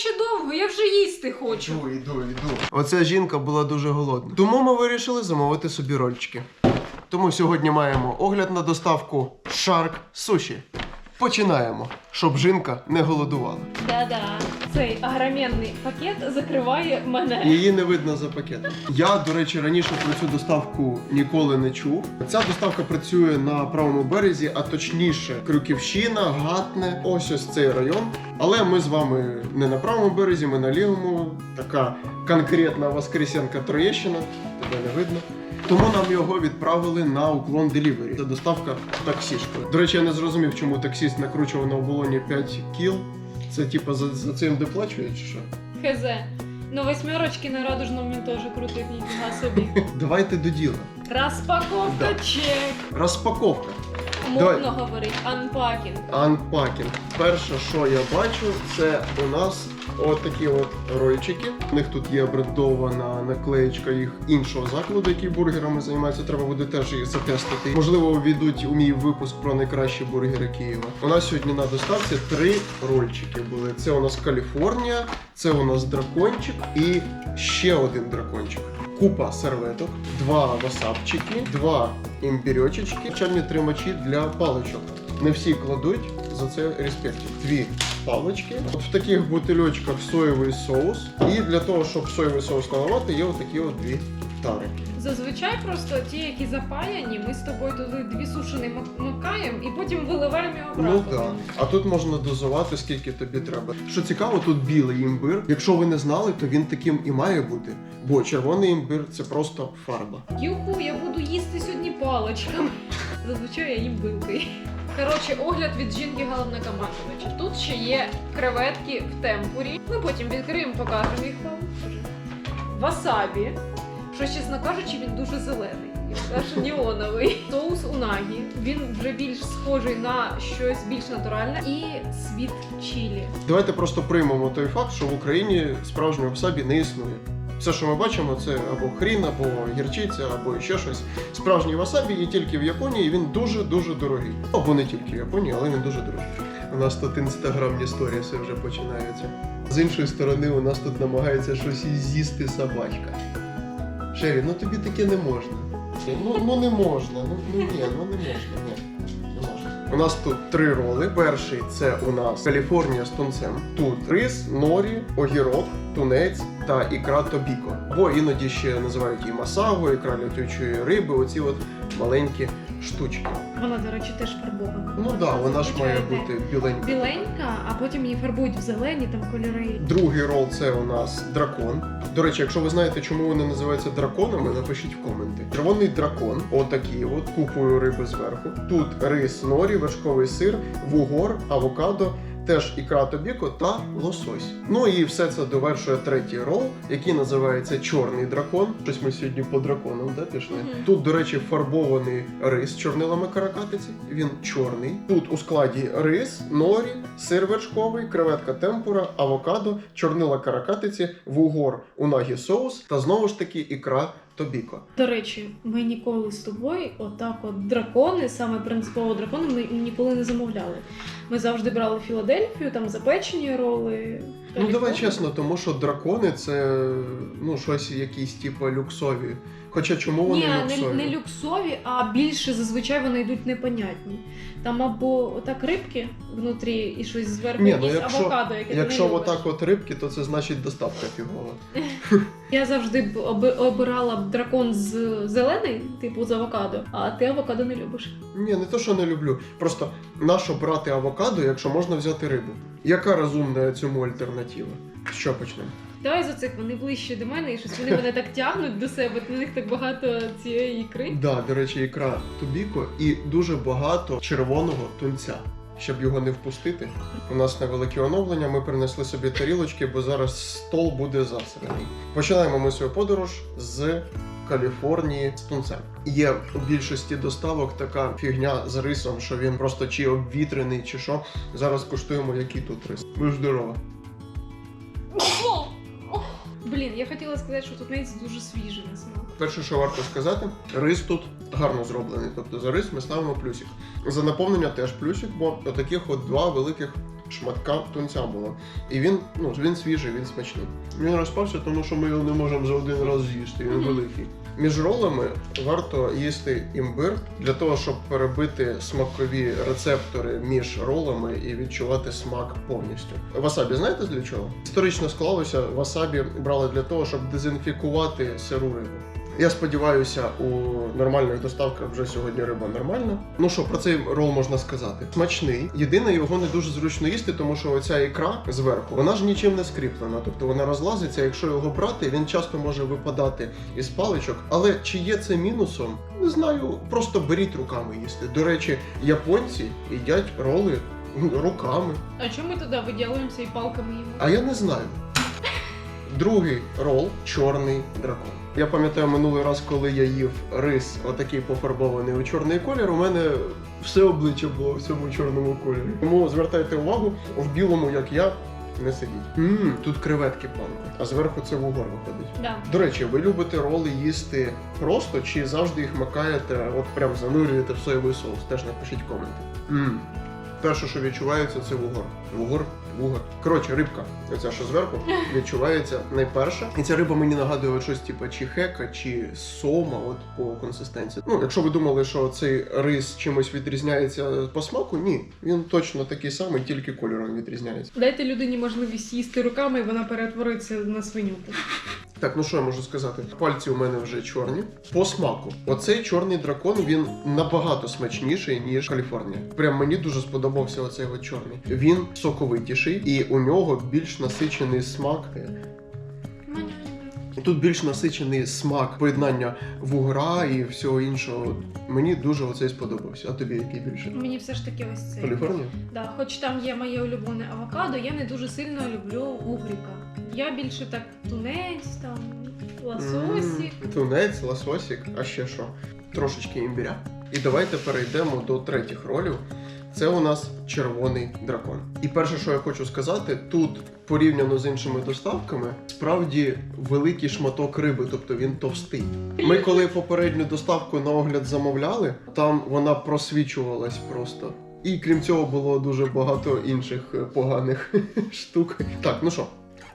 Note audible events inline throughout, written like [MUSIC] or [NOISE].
ще довго? Я вже їсти хочу. Іду, іду, іду. Оця жінка була дуже голодна. Тому ми вирішили замовити собі рольчики. Тому сьогодні маємо огляд на доставку Shark Sushi. Починаємо, щоб жінка не голодувала. Да-да. Цей агроменний пакет закриває мене. Її не видно за пакетом. Я, до речі, раніше про цю доставку ніколи не чув. Ця доставка працює на правому березі, а точніше, Крюківщина, Гатне, ось ось цей район. Але ми з вами не на правому березі, ми на лівому. Така конкретна Воскресенка Троєщина, тебе не видно. Тому нам його відправили на уклон Delivery. Це доставка таксішкою. До речі, я не зрозумів, чому таксіст накручував на оболоні 5 кіл. Це типа за, за цим доплачує чи що? Хз. Ну восьмерочки на радужному він теж крутить, ніфіга собі. [LAUGHS] Давайте до діла. Розпаковка Да. чек. Розпаковка. Модно говорить, анпакінг. Анпакінг. Перше, що я бачу, це у нас отакі от рольчики. У них тут є брендована наклеєчка їх іншого закладу, який бургерами займається. Треба буде теж їх затестити. Можливо, ввійдуть у мій випуск про найкращі бургери Києва. У нас сьогодні на доставці три рольчики були. Це у нас Каліфорнія, це у нас дракончик і ще один дракончик. Купа серветок, два васапчики, два імбірьочечки, чарні тримачі для паличок. Не всі кладуть за це респект. Дві палички. От в таких бутильочках соєвий соус. І для того, щоб соєвий соус наливати, є отакі от дві тари. Зазвичай просто ті, які запаяні, ми з тобою туди дві сушини макаємо і потім виливаємо його Ну так. А тут можна дозувати скільки тобі треба. Що цікаво, тут білий імбир. Якщо ви не знали, то він таким і має бути. Бо червоний імбир це просто фарба. Юху, я буду їсти сьогодні паличками. [LAUGHS] Зазвичай я їм вилкою. Коротше, огляд від жінки головнокомандувача. Тут ще є креветки в темпурі. Ми потім відкриємо, покажемо їх вам. Васабі. Що, чесно кажучи, він дуже зелений. Він аж неоновий. Соус унагі. Він вже більш схожий на щось більш натуральне. І світ чілі. Давайте просто приймемо той факт, що в Україні справжнього васабі не існує. Все, що ми бачимо, це або хрін, або гірчиця, або ще щось. Справжній васабі є тільки в Японії, і він дуже-дуже дорогий. Або не тільки в Японії, але він дуже дорогий. У нас тут інстаграмні сторіси вже починаються. З іншої сторони, у нас тут намагається щось і з'їсти собачка. Шері, ну тобі таке не можна. Ну, ну не можна, ну, ну ні, ну не можна, ні. Не можна. У нас тут три роли. Перший це у нас Каліфорнія з тунцем. Тут рис, норі, огірок, тунець та ікра тобіко. Або іноді ще називають і масаго, ікра літючої риби, оці от маленькі штучки. Вона, до речі, теж фарбована. Ну так, да, вона ж має бути біленька. Біленька, а потім її фарбують в зелені там кольори. Другий рол це у нас дракон. До речі, якщо ви знаєте, чому вони називаються драконами, напишіть в коменти. Червоний дракон, отакий, от купою риби зверху. Тут рис, норі, вершковий сир, вугор, авокадо. Теж ікра тобіко та лосось. Ну і все це довершує третій рол, який називається Чорний дракон. Щось ми сьогодні по драконам да, пішли. Мгм. Тут, до речі, фарбований рис чорнилами каракатиці. Він чорний. Тут у складі рис, норі, сир вершковий, креветка темпура, авокадо, чорнила каракатиці, вугор, унагі соус та знову ж таки ікра тобіко. До речі, ми ніколи з тобою отак от дракони, саме принципово дракони, ми ніколи не замовляли. Ми завжди брали Філадельфію, там запечені роли. Ну давай чесно, тому що дракони це ну щось якісь типу люксові. Хоча чому вони Ні, не, люксові? не люксові, а більше зазвичай вони йдуть непонятні. Там або отак рибки внутрі і щось зверху, Ні, ну, якісь якщо- авокадо, яке Якщо ти не любиш. отак от рибки, то це значить доставка фігова. [LAUGHS] Я завжди б оби- обирала б дракон з зелений, типу з авокадо, а ти авокадо не любиш. Ні, не то, що не люблю. Просто нащо брати авокадо, якщо можна взяти рибу? Яка розумна цьому альтернатива? Що почнемо? Давай за цих вони ближче до мене, і щось вони мене так тягнуть до себе. На них так багато цієї ікри. Да, до речі, ікра тубіко і дуже багато червоного тунця. Щоб його не впустити, у нас невелике оновлення. Ми принесли собі тарілочки, бо зараз стол буде засраний. Починаємо ми свою подорож з Каліфорнії з тунцем. Є у більшості доставок така фігня з рисом, що він просто чи обвітрений, чи що. Зараз куштуємо, який тут рис. Ви здорова. Блін, я хотіла сказати, що тут мець дуже свіжий на смак. Перше, що варто сказати, рис тут гарно зроблений. Тобто за рис ми ставимо плюсик. За наповнення теж плюсик, бо отаких от два великих шматка тунця було. І він, ну, він свіжий, він смачний. Він розпався, тому що ми його не можемо за один раз з'їсти, він великий. Між ролами варто їсти імбир для того, щоб перебити смакові рецептори між ролами і відчувати смак повністю. Васабі знаєте для чого? Історично склалося, васабі брали для того, щоб дезінфікувати сиру рибу. Я сподіваюся, у нормальних доставках вже сьогодні риба нормальна. Ну що, про цей рол можна сказати? Смачний. Єдине, його не дуже зручно їсти, тому що оця ікра зверху, вона ж нічим не скріплена. Тобто вона розлазиться. Якщо його брати, він часто може випадати із паличок. Але чи є це мінусом? Не знаю. Просто беріть руками їсти. До речі, японці їдять роли руками. А чому ми туди виділуємося і палками їмо? А я не знаю. Другий рол чорний дракон. Я пам'ятаю минулий раз, коли я їв рис, отакий пофарбований у чорний колір, у мене все обличчя було в цьому чорному кольорі. Тому звертайте увагу, в білому, як я, не сидіть. Мм, тут креветки планку, а зверху це вугор виходить. Да. До речі, ви любите роли їсти просто чи завжди їх макаєте, от прям занурюєте в соєвий соус? Теж напишіть коменти. Мм. Перше, що відчувається, це вугор. Вугор, вугор. Коротше, рибка, оця що зверху, [LAUGHS] відчувається найперше. І ця риба мені нагадує от щось типу чи хека, чи сома, от по консистенції. Ну, якщо ви думали, що цей рис чимось відрізняється по смаку, ні. Він точно такий самий, тільки кольором відрізняється. Дайте людині можливість їсти руками, і вона перетвориться на свинюку. Так, ну що я можу сказати? Пальці у мене вже чорні. По смаку. Оцей чорний дракон він набагато смачніший, ніж Каліфорнія. Прям мені дуже сподобався оцей от чорний. Він соковитіший і у нього більш насичений смак. Тут більш насичений смак поєднання вугра і всього іншого. Мені дуже оцей сподобався. А тобі який більше? Мені все ж таки ось цей. Каліфорнія? Да, хоч там є моє улюблене авокадо, я не дуже сильно люблю угріка. Я більше так тунець, там ласосік. Тунець, лососік, а ще що? Трошечки імбіря. І давайте перейдемо до третіх ролів. Це у нас червоний дракон. І перше, що я хочу сказати, тут порівняно з іншими доставками, справді великий шматок риби, тобто він товстий. Ми коли попередню доставку на огляд замовляли, там вона просвічувалась просто. І крім цього було дуже багато інших е, поганих [LAUGHS] штук. Так, ну що,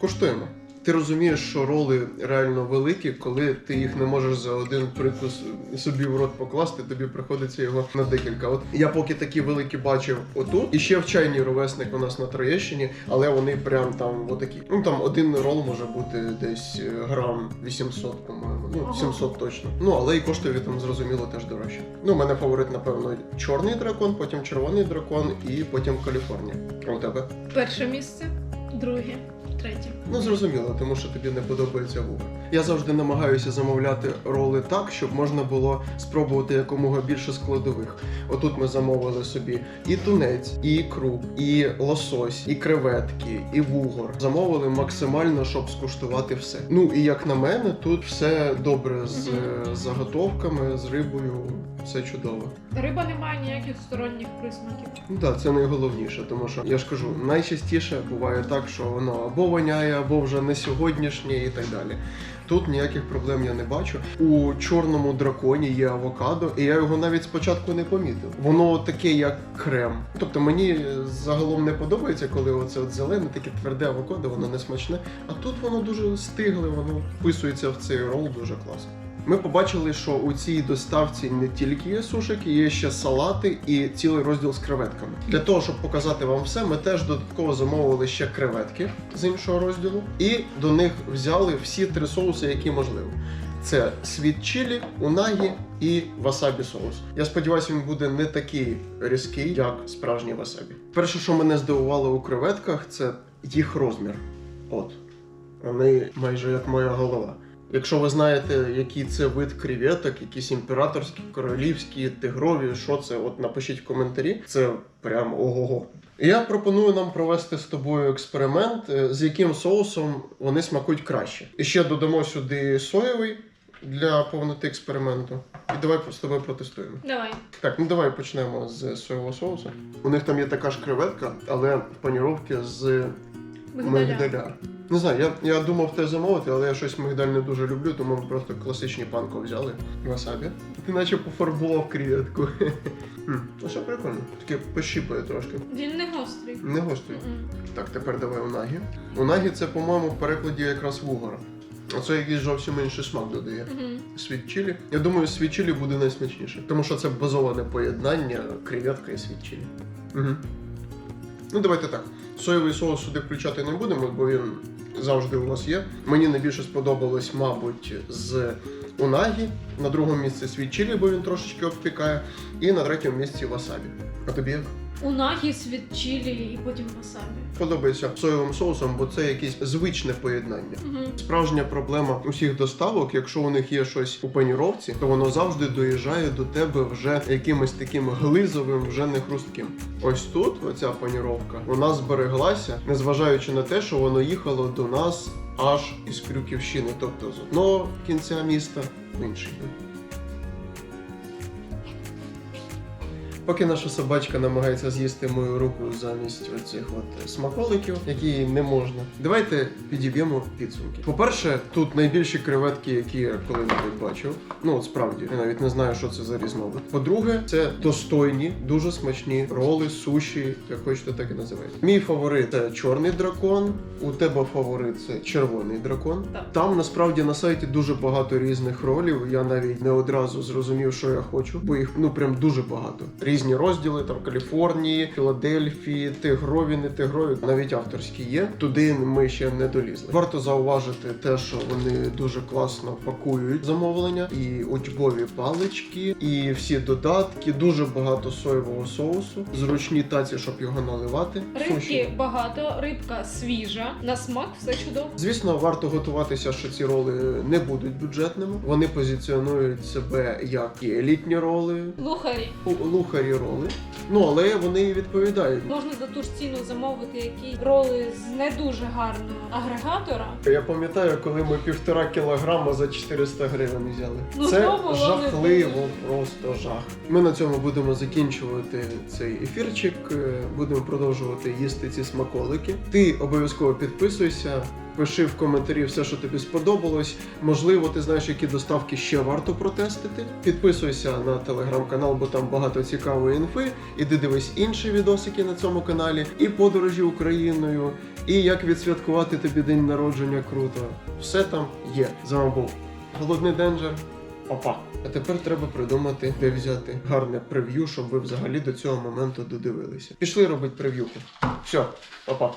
коштуємо. Ти розумієш, що роли реально великі, коли ти їх не можеш за один прикус собі в рот покласти, тобі приходиться його на декілька. От я поки такі великі бачив отут, і ще в чайній ровесник у нас на Троєщині, але вони прям там отакі. Ну там один рол може бути десь е, грам 800, по-моєму. Ну, Ага. 700 точно. Ну але і коштує там зрозуміло теж дорожче. Ну, у мене фаворит, напевно, чорний дракон, потім червоний дракон і потім Каліфорнія. А у тебе? Перше місце, друге, третє. Ну зрозуміло, тому що тобі не подобається вугор. Я завжди намагаюся замовляти роли так, щоб можна було спробувати якомога більше складових. Отут ми замовили собі і тунець, і ікру, і лосось, і креветки, і вугор. Замовили максимально, щоб скуштувати все. Ну і як на мене, тут все добре з е, заготовками, з рибою, все чудово. Риба не має ніяких сторонніх присмаків. Ну так, це найголовніше, тому що я ж кажу, найчастіше буває так, що воно або воняє, або вже не сьогоднішнє і так далі. Тут ніяких проблем я не бачу. У чорному драконі є авокадо, і я його навіть спочатку не помітив. Воно таке, як крем. Тобто мені загалом не подобається, коли оце от зелене, таке тверде авокадо, воно не смачне. А тут воно дуже стигле, воно вписується в цей рол дуже класно. Ми побачили, що у цій доставці не тільки є сушики, є ще салати і цілий розділ з креветками. Для того, щоб показати вам все, ми теж додатково замовили ще креветки з іншого розділу, і до них взяли всі три соуси, які можливо. Це світ чилі, унагі і васабі соус. Я сподіваюся, він буде не такий різкий, як справжній васабі. Перше, що мене здивувало у креветках, це їх розмір. От. Вони майже як моя голова. Якщо ви знаєте, який це вид креветок, якісь імператорські, королівські, тигрові, що це, от напишіть в коментарі. Це прям ого-го. Я пропоную нам провести з тобою експеримент, е, з яким соусом вони смакують краще. І ще додамо сюди соєвий для повноти експерименту. І давай з тобою протестуємо. Давай. Так, ну давай почнемо з соєвого соусу. У них там є така ж креветка, але в паніровці з Мигдаля. Не знаю, я, я думав те замовити, але я щось мигдаль не дуже люблю, тому ми просто класичні панко взяли. Васабі. Ти наче пофарбував креветку. [LAUGHS] М, Ну що прикольно. Таке пощіпує трошки. Він не гострий. Не гострий. Так, тепер давай унагі. Унагі це, по-моєму, в перекладі якраз вугора. Оце якийсь зовсім інший смак додає. Світ чилі. Я думаю, світ чилі буде найсмачніше. Тому що це базоване поєднання креветка і світ чилі. Угу. Ну, давайте так. Соєвий соус сюди включати не будемо, бо він завжди у нас є. Мені найбільше сподобалось, мабуть, з унагі. На другому місці свій чилі, бо він трошечки обпікає. І на третьому місці васабі. А тобі як? Унагіс від чилі і потім васабі. Подобається соєвим соусом, бо це якесь звичне поєднання. Мгм. Справжня проблема усіх доставок, якщо у них є щось у паніровці, то воно завжди доїжджає до тебе вже якимось таким глизовим, вже не хрустким. Ось тут оця паніровка вона збереглася, незважаючи на те, що воно їхало до нас аж із Крюківщини, тобто з одного кінця міста в інший. Поки наша собачка намагається з'їсти мою руку замість оцих от смаколиків, які їй не можна. Давайте підіб'ємо підсумки. По-перше, тут найбільші креветки, які я коли-небудь бачив. Ну от справді, я навіть не знаю, що це за різновид. По-друге, це достойні, дуже смачні роли, суші, як хочете, так і називайте. Мій фаворит це чорний дракон. У тебе фаворит це червоний дракон. Так. Там насправді на сайті дуже багато різних ролів. Я навіть не одразу зрозумів, що я хочу, бо їх ну прям дуже багато. Різні розділи там Каліфорнії, Філадельфії, тигрові, не тигрові, навіть авторські є. Туди ми ще не долізли. Варто зауважити те, що вони дуже класно пакують замовлення, і учбові палички, і всі додатки, дуже багато соєвого соусу, зручні таці, щоб його наливати. Рибки Суші. багато, рибка свіжа, на смак все чудово. Звісно, варто готуватися, що ці роли не будуть бюджетними. Вони позиціонують себе як і елітні роли, Лухарі. лу- лухарі роли. Ну але вони відповідають. Можна за ту ж ціну замовити які роли з не дуже гарного агрегатора. Я пам'ятаю, коли ми півтора кілограма за 400 гривень взяли. Ну, Це знову жахливо, просто жах. Ми на цьому будемо закінчувати цей ефірчик. е, Будемо продовжувати їсти ці смаколики. Ти обов'язково підписуйся. Пиши в коментарі все, що тобі сподобалось. Можливо, ти знаєш, які доставки ще варто протестити. Підписуйся на телеграм-канал, бо там багато цікавої інфи. Іди дивись інші відосики на цьому каналі, і подорожі Україною, і як відсвяткувати тобі день народження круто. Все там є. З вами був Голодний Денджер. Опа. А тепер треба придумати, де взяти гарне прев'ю, щоб ви взагалі до цього моменту додивилися. Пішли робити прев'юку. Все, опа.